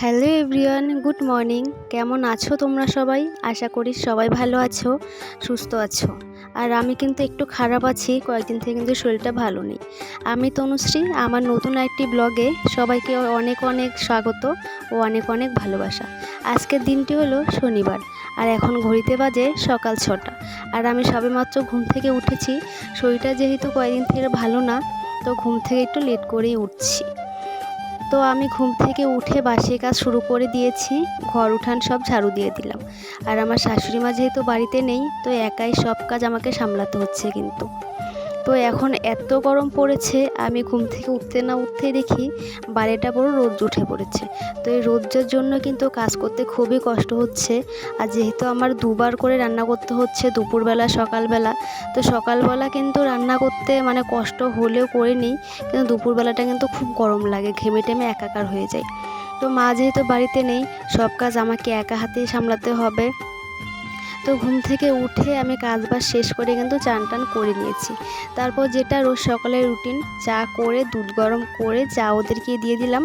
Hello everyone, good morning. কেমন আছো তোমরা সবাই? আশা করি সবাই ভালো আছো, সুস্থ আছো। আর আমি কিন্তু একটু খারাপ আছি, কয়েকদিন থেকে কিন্তু শরীরটা ভালো নেই। আমি তনুশ্রী, আমার নতুন একটি ব্লগে সবাইকে অনেক অনেক স্বাগত ও অনেক অনেক ভালোবাসা। আজকের দিনটি হলো শনিবার, আর এখন ঘড়িতে বাজে সকাল ছটা। আর আমি সবেমাত্র ঘুম থেকে উঠেছি। শরীরটা যেহেতু কয়েকদিন থেকে ভালো না, তো ঘুম থেকে একটু লেট করেই উঠছি। তো আমি ঘুম থেকে উঠে বাসি কাজ শুরু করে দিয়েছি, ঘর উঠান সব ঝাড়ু দিয়ে দিলাম। আর আমার শাশুড়ি মা যেহেতু বাড়িতে নেই, তো একাই সব কাজ আমাকে সামলাতে হচ্ছে কিন্তু। তো এখন এত গরম পড়েছে, আমি ঘুম থেকে উঠতে না উঠতেই দেখি বাড়িটা পুরো রোদ উঠে পড়েছে। তো এই রোদের জন্য কিন্তু কাজ করতে খুবই কষ্ট হচ্ছে। আর যেহেতু আমার দুবার করে রান্না করতে হচ্ছে দুপুরবেলা, সকালবেলা, তো সকালবেলা কিন্তু রান্না করতে মানে কষ্ট হলেও করে নিই কিন্তু দুপুরবেলাটা কিন্তু খুব গরম লাগে, ঘেমে টেমে একাকার হয়ে যায়। তো মা যেহেতু বাড়িতে নেই, সব কাজ আমাকে একা হাতেই সামলাতে হবে। তো ঘুম থেকে উঠে আমি কাজ বাজ শেষ করে কিন্তু চান টান করে নিয়েছি। তারপর যেটা রোজ সকালের রুটিন, চা করে, দুধ গরম করে, চা ওদেরকে দিয়ে দিলাম।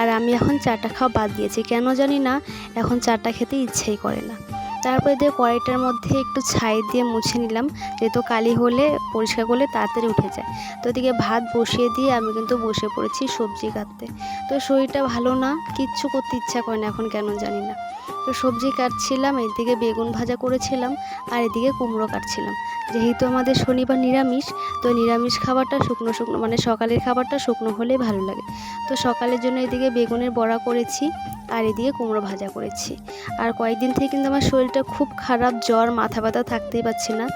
আর আমি এখন চাটা খাওয়া বাদ দিয়েছি। কেন জানি না, এখন চাটা খেতে ইচ্ছেই করে না। তারপরে দিয়ে কড়াইটার মধ্যে একটু ছাই দিয়ে মুছে নিলাম, যেহেতু কালি হলে, পরিষ্কার করলে তাড়াতাড়ি উঠে যায়। তো এদিকে ভাত বসিয়ে দিয়ে আমি কিন্তু বসে পড়েছি সবজি কাটতে। তো শরীরটা ভালো না, কিচ্ছু করতে ইচ্ছা করে না, এখন কেন জানি না। তো সবজি কাটছিলাম, এদিকে বেগুন ভাজা করেছিলাম আর এদিকে কুমড়ো কাটছিলাম। যেহেতু আমাদের শনিবার নিরামিষ, তো নিরামিষ খাবারটা শুকনো শুকনো মানে সকালের খাবারটা শুকনো হলেই ভালো লাগে। তো সকালের জন্য এদিকে বেগুনের বড়া করেছি আর এদিকে কুমড়ো ভাজা করেছি। আর কয়েকদিন থেকে কিন্তু আমার শরীরটা খুব খারাপ, জ্বর, মাথা ব্যথা থাকতেই পারছি না।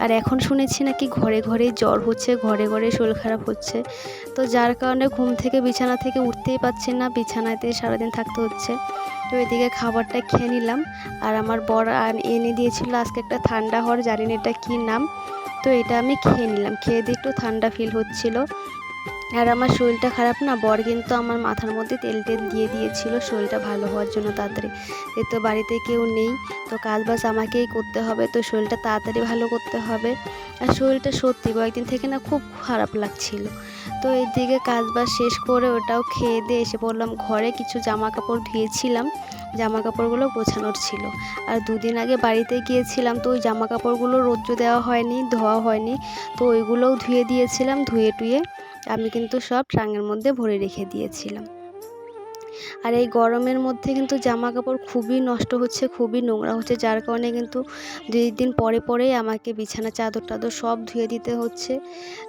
আর এখন শুনেছি নাকি ঘরে ঘরে জ্বর হচ্ছে, ঘরে ঘরে শরীর খারাপ হচ্ছে। তো যার কারণে ঘুম থেকে, বিছানা থেকে উঠতেই পারছি না, বিছানাতে সারাদিন থাকতে হচ্ছে। তো এদিকে খাবারটা খেয়ে নিলাম। আর আমার বর এনে দিয়েছিল আজকে একটা ঠান্ডা হওয়ার, জানি না এটা কী নাম। তো এটা আমি খেয়ে নিলাম। খেয়ে দিয়ে একটু ঠান্ডা ফিল হচ্ছিল। আর আমার শরীরটা খারাপ না, বর কিন্তু আমার মাথার মধ্যে তেল টেল দিয়ে দিয়েছিল, শরীরটা ভালো হওয়ার জন্য তাড়াতাড়ি। এ তো বাড়িতে কেউ নেই, তো কাজ বাজ আমাকেই করতে হবে, তো শরীরটা তাড়াতাড়ি ভালো করতে হবে। আর শরীরটা সত্যি কয়েকদিন থেকে না খুব খারাপ লাগছিল। তো এদিকে কাজ বাজ শেষ করে ওটাও খেয়ে দিয়ে এসে পড়লাম ঘরে, কিছু জামা কাপড় ধুয়েছিলাম জামা কাপড়গুলো গোছানোর ছিল। আর দুদিন আগে বাড়িতে গিয়েছিলাম, তো ওই জামা কাপড়গুলো রোদ্র দেওয়া হয়নি, ধোয়া হয়নি, তো ওইগুলোও ধুয়ে দিয়েছিলাম, ধুয়ে টুয়ে আমি কিন্তু সব ট্রাঙের মধ্যে ভরে রেখে দিয়েছিলাম। আর এই গরমের মধ্যে কিন্তু জামা কাপড় খুবই নষ্ট হচ্ছে, খুবই নোংরা হচ্ছে, যার কারণে কিন্তু দুই দিন পরে পরেই আমাকে বিছানা চাদর টাদর সব ধুয়ে দিতে হচ্ছে,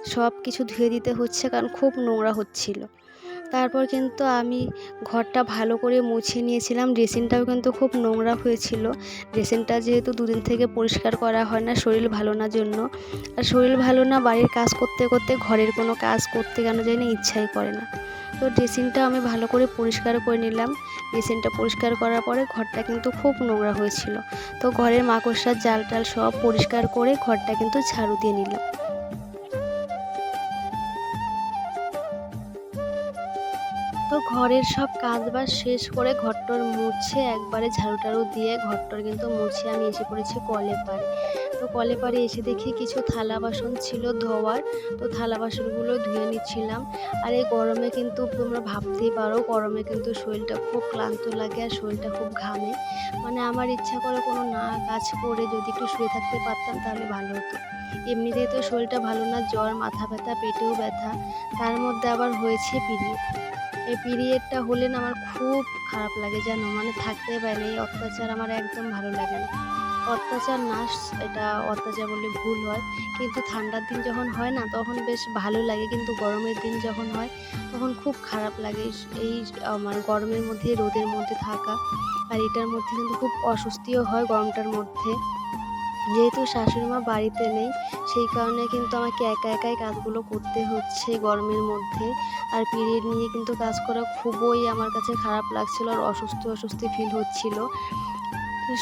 সব কিছু ধুয়ে দিতে হচ্ছে কারণ খুব নোংরা হচ্ছিল। তারপর কিন্তু আমি ঘরটা ভালো করে মুছে নিয়েছিলাম। ড্রেসিংটাও কিন্তু খুব নোংরা হয়েছিল। ড্রেসিংটা যেহেতু দুদিন থেকে পরিষ্কার করা হয় না, শরীর ভালো না জন্য। আর শরীর ভালো না, বাড়ির কাজ করতে করতে, ঘরের কোনো কাজ করতে কেন যায় না ইচ্ছাই করে না। তো ড্রেসিংটা আমি ভালো করে পরিষ্কার করে নিলাম। ড্রেসিংটা পরিষ্কার করার পরে ঘরটা কিন্তু খুব নোংরা হয়েছিল। তো ঘরের মাকড়সার জাল টাল সব পরিষ্কার করে ঘরটা কিন্তু ঝাড়ু দিয়ে নিলাম। তো ঘরের সব কাজ বাজ শেষ করে ঘরটর মুছে একবারে ঝাড়ু টাড়ু দিয়ে ঘরটর কিন্তু মুছে আমি এসে পড়েছি কলে পাড়ে তো কলে পাড়ে এসে দেখি কিছু থালা বাসন ছিল ধোয়ার, তো থালা বাসনগুলো ধুয়ে নিচ্ছিলাম। আর এই গরমে কিন্তু তোমরা ভাবতেই পারো, গরমে কিন্তু শরীরটা খুব ক্লান্ত লাগে আর শরীরটা খুব ঘামে। মানে আমার ইচ্ছা করে কোনো না কাজ করে যদি একটু শুয়ে থাকতে পারতাম তাহলে ভালো হতো। এমনিতেই তো শরীরটা ভালো না, জ্বর, মাথা ব্যথা, পেটেও ব্যথা। তার মধ্যে আবার হয়েছে পিরিয়ড। এই পিরিয়ডটা হলে না আমার খুব খারাপ লাগে জানো? মানে থাকতে পারে না, এই অত্যাচার আমার একদম ভালো লাগে না। অত্যাচার না, এটা অত্যাচার বললে ভুল হয়। কিন্তু ঠান্ডার দিন যখন হয় না, তখন বেশ ভালো লাগে। কিন্তু গরমের দিন যখন হয়, তখন খুব খারাপ লাগে। এই আমার গরমের মধ্যে, রোদের মধ্যে থাকা। আর এটার মধ্যে কিন্তু খুব অস্বস্তিও হয় গরমটার মধ্যে। যেহেতু শাশুড়ি মা বাড়িতে নেই, সেই কারণে কিন্তু আমাকে একা একাই কাজগুলো করতে হচ্ছে গরমের মধ্যে। আর পিরিয়ড নিয়ে কিন্তু কাজ করা খুবই আমার কাছে খারাপ লাগছিল আর অসুস্থ অস্বস্তি ফিল হচ্ছিল।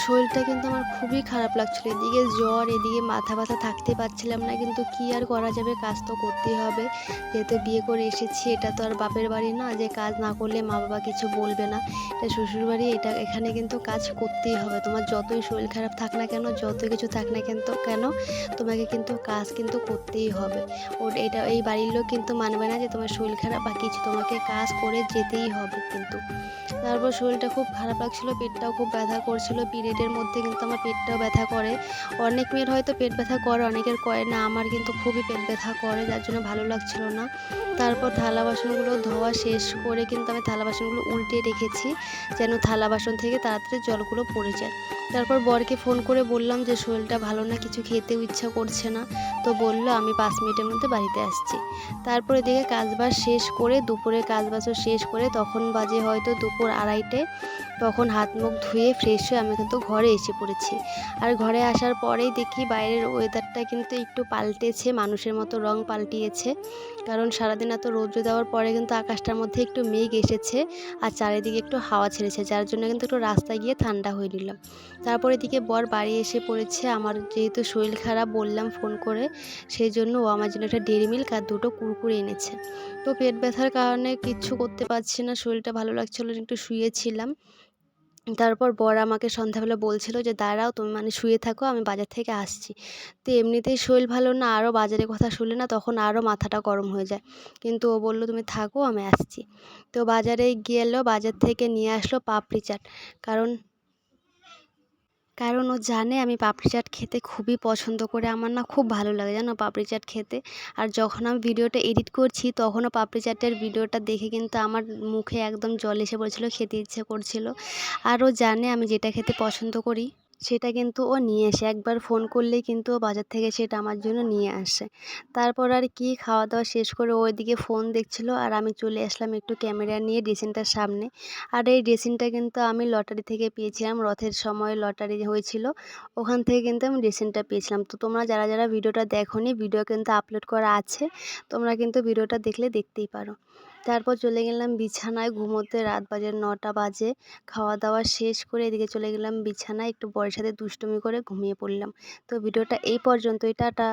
শরীরটা কিন্তু আমার খুবই খারাপ লাগছিল। এদিকে জ্বর, এদিকে মাথা ব্যথা থাকতে পারছিলাম না কিন্তু কি আর করা যাবে? কাজ তো করতেই হবে। যেহেতু বিয়ে করে এসেছি, এটা তো আর বাপের বাড়ি না যে কাজ না করলে মা বাবা কিছু বলবে না। এটা শ্বশুর বাড়ি এটা, এখানে কিন্তু কাজ করতেই হবে। তোমার যতই শরীর খারাপ থাক না কেন যত কিছু থাক না কেন কেন, তোমাকে কিন্তু কাজ কিন্তু করতেই হবে। ওর এটা, এই বাড়ির লোক কিন্তু মানবে না যে তোমার শরীর খারাপ বা কিছু, তোমাকে কাজ করে যেতেই হবে কিন্তু। তারপর শরীরটা খুব খারাপ লাগছিল, পেটটাও খুব ব্যথা করছিল পিরিয়ডের মধ্যে কিন্তু আমার পেটটাও ব্যথা করে। অনেক মেয়ের হয়তো পেট ব্যথা করে, অনেকের করে না। আমার কিন্তু খুবই পেট ব্যথা করে, যার জন্য ভালো লাগছিল না। তারপর থালা বাসনগুলো ধোয়া শেষ করে কিন্তু আমি থালা বাসনগুলো উল্টে রেখেছি, যেন থালা বাসন থেকে তাড়াতাড়ি জলগুলো পড়ে যায়। তারপর বরকে ফোন করে বললাম যে, শরীরটা ভালো না, কিছু খেতেও ইচ্ছা করছে না। তো বলল, আমি পাঁচ মিনিটের মধ্যে বাড়িতে আসছি। তারপরে দিকে কাজবাজ শেষ করে, দুপুরে কাজবাজও শেষ করে, তখন বাজে হয়তো দুপুর আড়াইটে। তখন হাত মুখ ধুয়ে ফ্রেশ হয়ে আমি কিন্তু ঘরে এসে পড়েছি। আর ঘরে আসার পরেই দেখি বাইরের ওয়েদারটা কিন্তু একটু পাল্টেছে, মানুষের মতো রং পাল্টিয়েছে। কারণ সারাদিন এত রৌদ্র দেওয়ার পরে কিন্তু আকাশটার মধ্যে একটু মেঘ এসেছে আর চারিদিকে একটু হাওয়া ছেড়েছে, যার জন্য কিন্তু একটু রাস্তায় গিয়ে ঠান্ডা হয়ে নিলাম তারপর এদিকে বর বাড়ি এসে পড়েছে, আমার যেহেতু শরীর খারাপ বললাম ফোন করে সেই জন্য ও আমার জন্য একটা ডেরি মিল্ক আর দুটো কুরকুরে এনেছে। তো পেট ব্যথার কারণে কিচ্ছু করতে পারছি না, শরীরটা ভালো লাগছিল একটু শুয়েছিলাম। তারপর বর আমাকে সন্ধ্যাবেলা বলছিল যে, দাঁড়াও, তুমি মানে শুয়ে থাকো, আমি বাজার থেকে আসছি। তো এমনিতেই শরীর ভালো না, আরও বাজারের কথা শুনলে না, তখন আরও মাথাটা গরম হয়ে যায়। কিন্তু ও বলল, তুমি থাকো, আমি আসছি। তো বাজারে গেলো, বাজার থেকে নিয়ে আসলো পাপড়ি চাট। কারণ কারণ ও জানে আমি পাপড়ি চাট খেতে খুবই পছন্দ করে। আমার না খুব ভালো লাগে, জানো পাপড়ি চাট খেতে। আর যখন আমি ভিডিওটা এডিট করছি, তখনও পাপড়ি চাটের ভিডিওটা দেখে কিন্তু আমার মুখে একদম জল এসে পড়ছিলো, খেতে ইচ্ছে করছিল। আর ও জানে আমি যেটা খেতে পছন্দ করি। সেটা কিন্তু ও নিয়ে আসে। একবার ফোন করলেই কিন্তু ও বাজার থেকে সেটা আমার জন্য নিয়ে আসে। তারপর আর কি খাওয়া দাওয়া শেষ করে ওইদিকে ফোন দেখছিল আর আমি চলে আসলাম একটু ক্যামেরা নিয়ে ড্রেসিংটার সামনে। আর এই ড্রেসিংটা কিন্তু আমি লটারি থেকে পেয়েছিলাম, রথের সময় লটারি হয়েছিল। ওখান থেকে কিন্তু আমি ড্রেসিংটা পেয়েছিলাম। তো তোমরা যারা যারা ভিডিওটা দেখোনি, ভিডিও কিন্তু আপলোড করা আছে। তোমরা কিন্তু ভিডিওটা দেখলে দেখতেই পারো। তারপর চলে গেলাম বিছানায় ঘুমোতে রাত বাজে নটা বাজে। খাওয়া দাওয়া শেষ করে এদিকে চলে গেলাম বিছানায়। একটু বরের সাথে দুষ্টুমি করে ঘুমিয়ে পড়লাম। তো ভিডিওটা এই পর্যন্তই, টাটা।